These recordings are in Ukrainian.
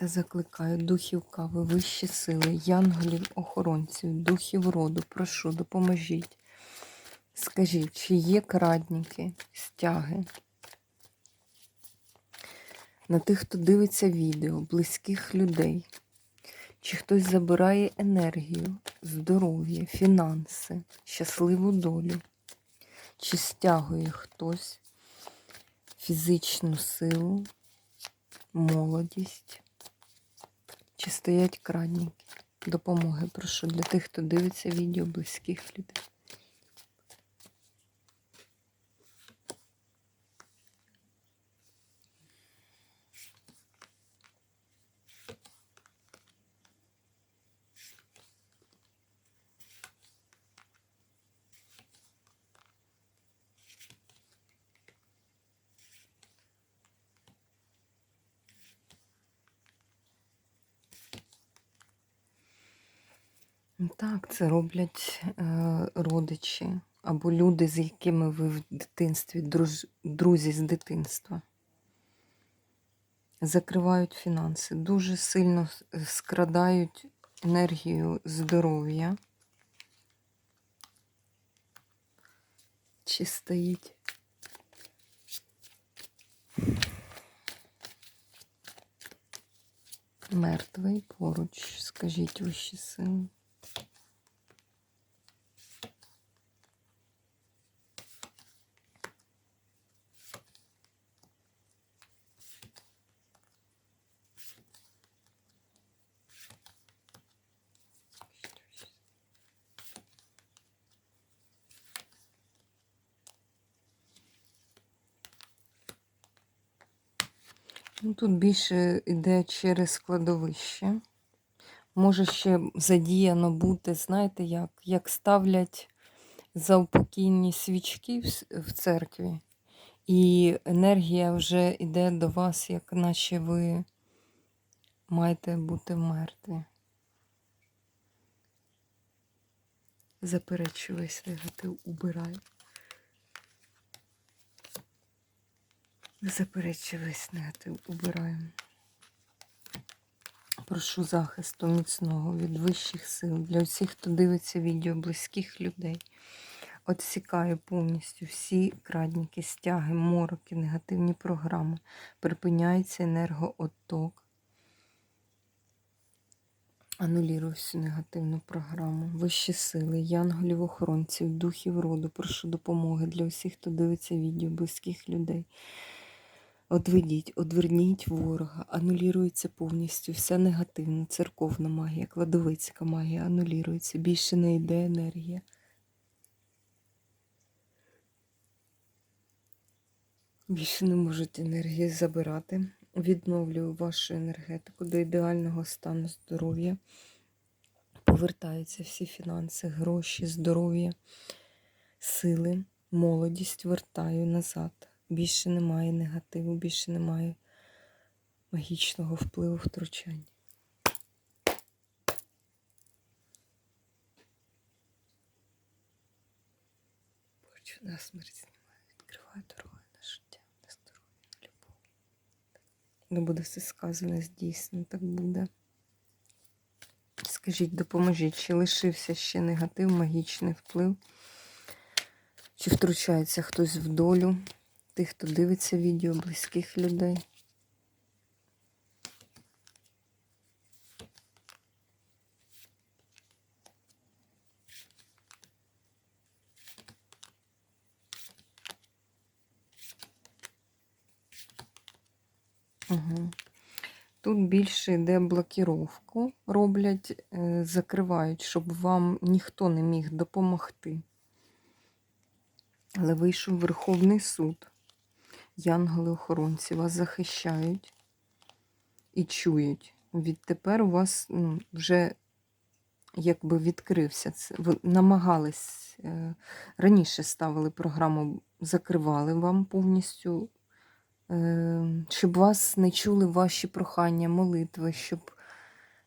Та закликаю духів кави, вищі сили, янголів, охоронців, духів роду, прошу, допоможіть. Скажіть, чи є крадники, стяги? На тих, хто дивиться відео, близьких людей, чи хтось забирає енергію, здоров'я, фінанси, щасливу долю, чи стягує хтось фізичну силу, молодість. Чи стоять крані Допомоги прошу для тих, хто дивиться відео близьких людей. Так, це роблять е, родичі або люди, з якими ви в дитинстві, друж, друзі з дитинства. Закривають фінанси, дуже сильно скрадають енергію здоров'я. Чи стоїть? Мертвий поруч, скажіть вищі сили. Ну, тут більше йде через складовище. Може ще задіяно бути, знаєте, як, як ставлять заупокійні свічки в, церкві, і енергія вже йде до вас, як наче ви маєте бути мертві. Заперечую весь негатив, убираю. Заперечую весь негатив, убираю. Прошу захисту міцного від вищих сил для всіх, хто дивиться відео близьких людей. Отсікаю повністю всі крадніки, стяги, мороки, негативні програми. Припиняється енергоотток. Анулірую всю негативну програму. Вищі сили, янголів, охоронців, духів роду. Прошу допомоги для усіх, хто дивиться відео близьких людей. Одведіть, одверніть ворога, анулюється повністю вся негативна церковна магія, кладовицька магія анулюється, більше не йде енергія. Більше не можуть енергії забирати. Відновлюю вашу енергетику до ідеального стану здоров'я. Повертаються всі фінанси, гроші, здоров'я, сили, молодість вертаю назад. Більше немає негативу, більше немає магічного впливу втручання. Хочу на смерть знімаю, відкриваю дороги на життя, на здоров'я, на любов. Не буде все сказане, здійснено, так буде. Скажіть, допоможіть, чи лишився ще негатив, магічний вплив? Чи втручається хтось в долю тих, хто дивиться відео, близьких людей? Угу. Тут більше йде блокіровку, роблять, е, закривають, щоб вам ніхто не міг допомогти. Але вийшов Верховний суд. Янголи-охоронці вас захищають і чують. Відтепер у вас ну, вже якби відкрився. Це ви намагались е, раніше ставили програму, закривали вам повністю, е, щоб вас не чули ваші прохання, молитви, щоб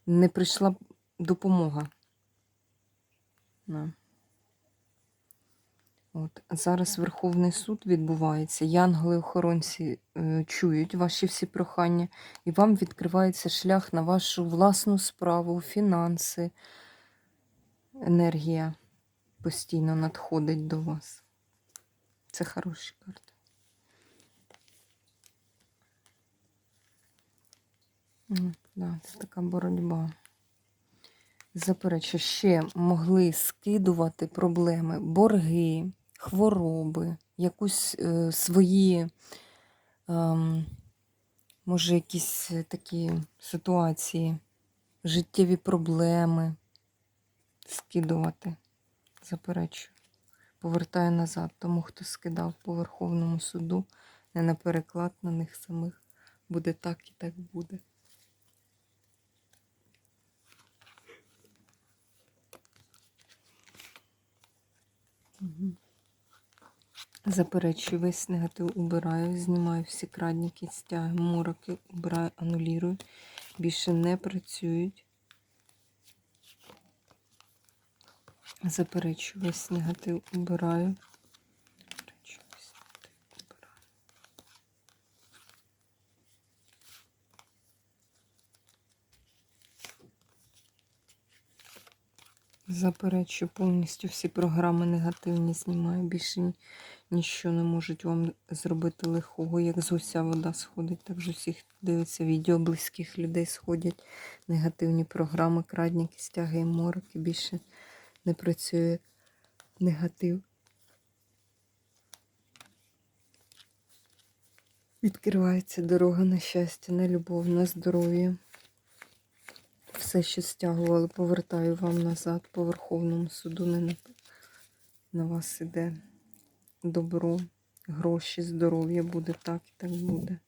не прийшла допомога. От. Зараз Верховний суд відбувається. Янголи-охоронці е, чують ваші всі прохання, і вам відкривається шлях на вашу власну справу, фінанси, енергія постійно надходить до вас. Це хороші карти. Да, це така боротьба. Заперечу, ще могли скидувати проблеми, борги, хвороби, якусь е, свої, ем, може, якісь е, такі ситуації, життєві проблеми скидувати. Заперечу. Повертаю назад тому, хто скидав по Верховному суду, не на переклад на них самих. Буде так і так буде. Мгм. Заперечую весь негатив убираю, знімаю всі крадніки, стяги, мороки, убираю, анулірую. Більше не працюють. Заперечую весь негатив убираю. Заперечую повністю всі програми негативні знімаю. Більше ні- нічого не можуть вам зробити лихого. Як з уся вода сходить, так з усіх дивиться відео близьких людей сходять негативні програми, крадніки, стяги і мороки. Більше не працює негатив. Відкривається дорога на щастя, на любов, на здоров'я. Все, що стягували, повертаю вам назад по Верховному суду. Не на, на вас іде добро, гроші, здоров'я буде так і так буде.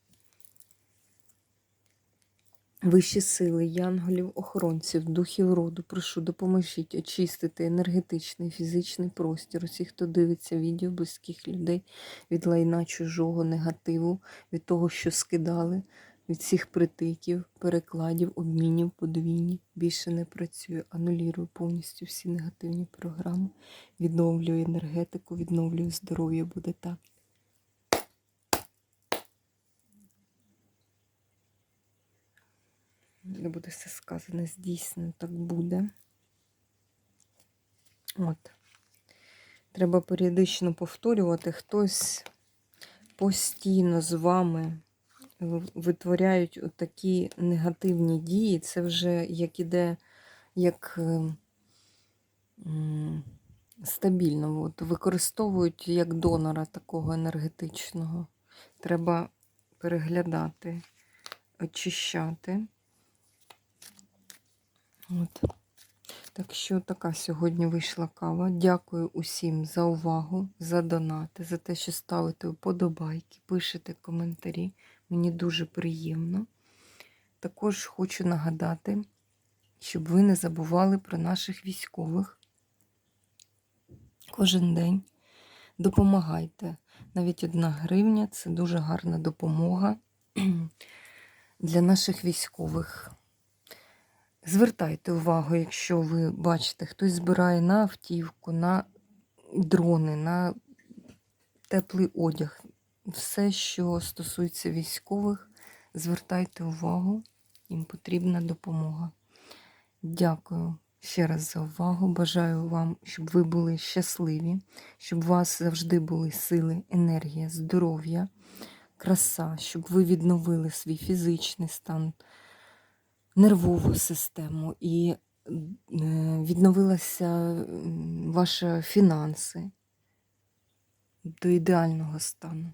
Вищі сили, янголів, охоронців, духів роду, прошу, допоможіть очистити енергетичний, фізичний простір. Усіх, хто дивиться відео близьких людей від лайна чужого негативу, від того, що скидали, від всіх притиків, перекладів, обмінів, подвійні. Більше не працюю. Анулірую повністю всі негативні програми. Відновлюю енергетику, відновлюю здоров'я, буде так. де буде все сказане, здійснено, так буде. От. Треба періодично повторювати. Хтось постійно з вами витворяють такі негативні дії. Це вже як іде, як е, стабільно. От, використовують як донора такого енергетичного. Треба переглядати, очищати. От. Так що така сьогодні вийшла кава. Дякую усім за увагу, за донати, за те, що ставите вподобайки, пишете коментарі. Мені дуже приємно. Також хочу нагадати, щоб ви не забували про наших військових. Кожен день допомагайте. Навіть одна гривня це дуже гарна допомога для наших військових. Звертайте увагу, якщо ви бачите, хтось збирає на автівку, на дрони, на теплий одяг. Все, що стосується військових, звертайте увагу, їм потрібна допомога. Дякую ще раз за увагу. Бажаю вам, щоб ви були щасливі, щоб у вас завжди були сили, енергія, здоров'я, краса, щоб ви відновили свій фізичний стан нервову систему і е, відновилися ваші фінанси до ідеального стану.